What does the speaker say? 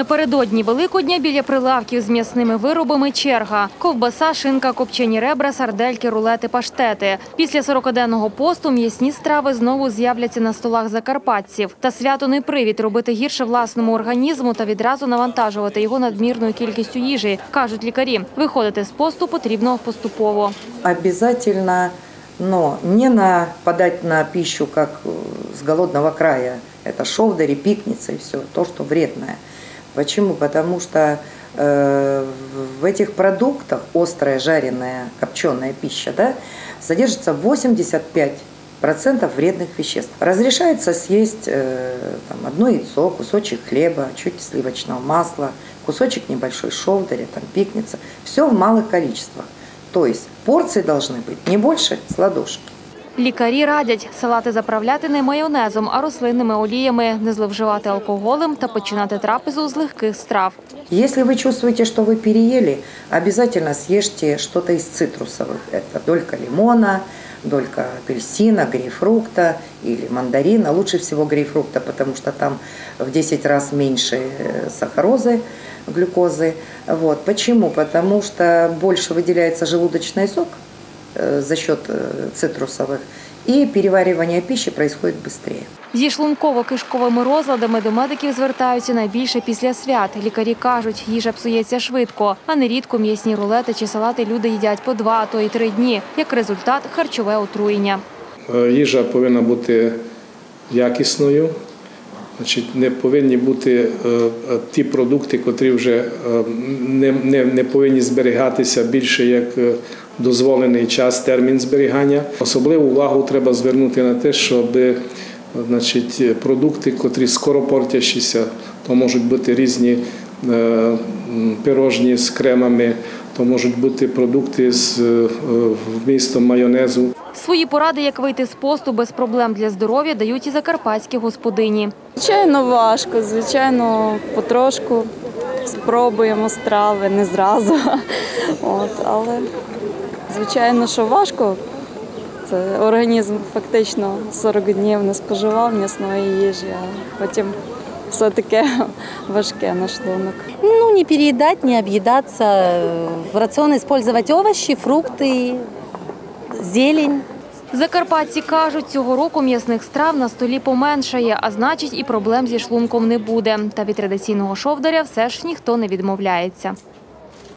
Напередодні Великодня біля прилавків з м'ясними виробами черга. Ковбаса, шинка, копчені ребра, сардельки, рулети, паштети. Після 40-денного посту м'ясні страви знову з'являться на столах закарпатців. Та свято не привід робити гірше власному організму та відразу навантажувати його надмірною кількістю їжі, кажуть лікарі. Виходити з посту потрібно поступово. Обязательно, но не нападать на пищу, как э, с голодного края. Это шовдари, пикница и все, то, что вредное. Почему? Потому что э, в этих продуктах острая, жареная, копченая пища, да, содержится 85 процентов вредных веществ. Разрешается съесть э, там, одно яйцо, кусочек хлеба, чуть сливочного масла, кусочек небольшой шовдаря, там, пикница. Все в малых количествах. То есть порции должны быть не больше с ладошки. Лікарі радять салати заправляти не майонезом, а рослинними оліями, не зловживати алкоголем та починати трапезу з легких страв. Если вы чувствуете, что вы переели, обязательно съешьте что-то из цитрусовых. Это долька лимона, долька апельсина, грейпфрукта или мандарина. Лучше всего грейпфрукта, потому что там в 10 раз меньше э, сахарозы, глюкозы. Вот. Почему? Потому что больше выделяется желудочный сок э, за счет э, цитрусовых, и переваривание пищи происходит быстрее. Зі шлунково-кишковими розладами до медиків звертаються найбільше після свят. Лікарі кажуть, їжа псується швидко, а нерідко м'ясні рулети чи салати люди їдять по два, а то й три дні. Як результат – харчове отруєння. Е, Їжа повинна бути якісною. Значить, не повинні бути е, е, ті продукти, котрі вже е, не, не, не повинні зберігатися більше як е, дозволений час, термін зберігання. Особливу увагу треба звернути на те, щоб е, значить, продукти, котрі скоро портящіся, то можуть бути різні е, пирожні з кремами, то можуть бути продукти з е, вмістом майонезу. Свої поради, як вийти з посту без проблем для здоров'я, дають і закарпатські господині. Звичайно, важко, звичайно, потрошку спробуємо страви, не зразу. От, але звичайно, що важко. Це організм фактично 40 днів не споживав м'ясної їжі, а потім все таке важке на шлунок. Ну, не переедать, не объедаться. э, В рацион использовать овощи, фрукты, зелень. Закарпатці кажуть, цього року м'ясних страв на столі поменшає, а значить і проблем зі шлунком не буде. Та від традиційного шовдаря все ж ніхто не відмовляється.